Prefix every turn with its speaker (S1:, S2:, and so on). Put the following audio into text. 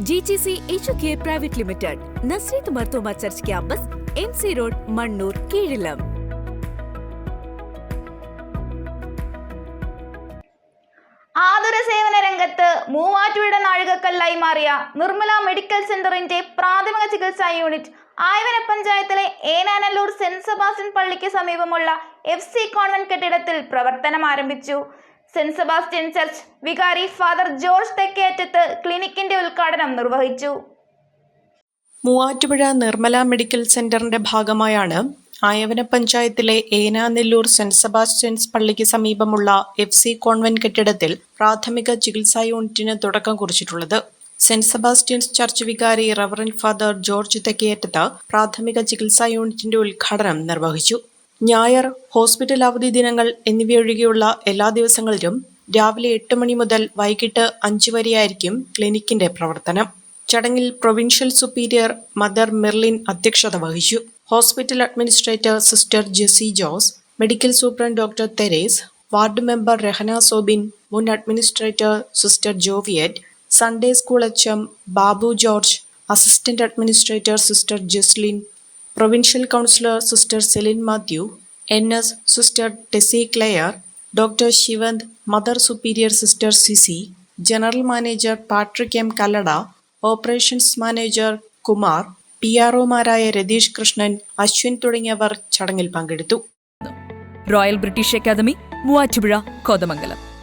S1: G G C H K private limited Nazareth Marthoma church campus M C road Mannoor കീഴിലം
S2: ആതുര സേവന രംഗത്ത് മൂവാറ്റുപുഴ നാഴികക്കല്ലായി മാറിയ Nirmala medical സെന്ററിന്റെ പ്രാഥമിക ചികിത്സാ യൂണിറ്റ് ആയവന പഞ്ചായത്തിലെ ഏനാനല്ലൂർ സെന്റ് സെബാസ്റ്റ്യൻ പള്ളിക്ക് സമീപമുള്ള എഫ് സി കോൺവെന്റ് കെട്ടിടത്തിൽ പ്രവർത്തനം ആരംഭിച്ചു. സെന്റ് സെബാസ്റ്റ്യൻ ചർച്ച് വികാരി ഫാദർ ജോർജ് തെക്കേറ്റത്ത് ഉദ്ഘാടനം നിർവഹിച്ചു.
S3: മൂവാറ്റുപുഴ നിർമ്മല മെഡിക്കൽ സെന്ററിന്റെ ഭാഗമായാണ് ആയവന പഞ്ചായത്തിലെ ഏനാനെല്ലൂർ സെന്റ് സെബാസ്റ്റ്യൻസ് പള്ളിക്ക് സമീപമുള്ള എഫ് സി കോൺവെന്റ് കെട്ടിടത്തിൽ പ്രാഥമിക ചികിത്സാ യൂണിറ്റിന് തുടക്കം കുറിച്ചിട്ടുള്ളത്. സെന്റ് സെബാസ്റ്റ്യൻസ് ചർച്ച് വികാരി റവറൻ ഫാദർ ജോർജ് തെക്കേറ്റത്ത് പ്രാഥമിക ചികിത്സാ യൂണിറ്റിന്റെ ഉദ്ഘാടനം നിർവഹിച്ചു. ഞായർ ഹോസ്പിറ്റൽ അവധി ദിനങ്ങൾ എന്നിവയൊഴികെയുള്ള എല്ലാ ദിവസങ്ങളിലും രാവിലെ എട്ട് മണി മുതൽ വൈകിട്ട് അഞ്ച് വരെയായിരിക്കും ക്ലിനിക്കിന്റെ പ്രവർത്തനം. ചടങ്ങിൽ പ്രൊവിൻഷ്യൽ സുപ്പീരിയർ മദർ മെർലിൻ അധ്യക്ഷത വഹിച്ചു. Hospital administrator sister Jessy Jose medical superintendent doctor Therese ward member Rahana Sobin മുൻ administrator sister Joviet Sunday school H M Babu George assistant administrator sister Jeslin provincial councillor sister Celine Mathew N S sister Tessy Claire doctor Sivanth mother superior sister Sisy general manager Patrick M Kallada operations manager Kumar P R ഒമാരായ Ratheesh Krishnan Ashwin തുടങ്ങിയവർ ചടങ്ങിൽ പങ്കെടുത്തു.
S1: Royal British academy Muvattupuzha Kothamangalam.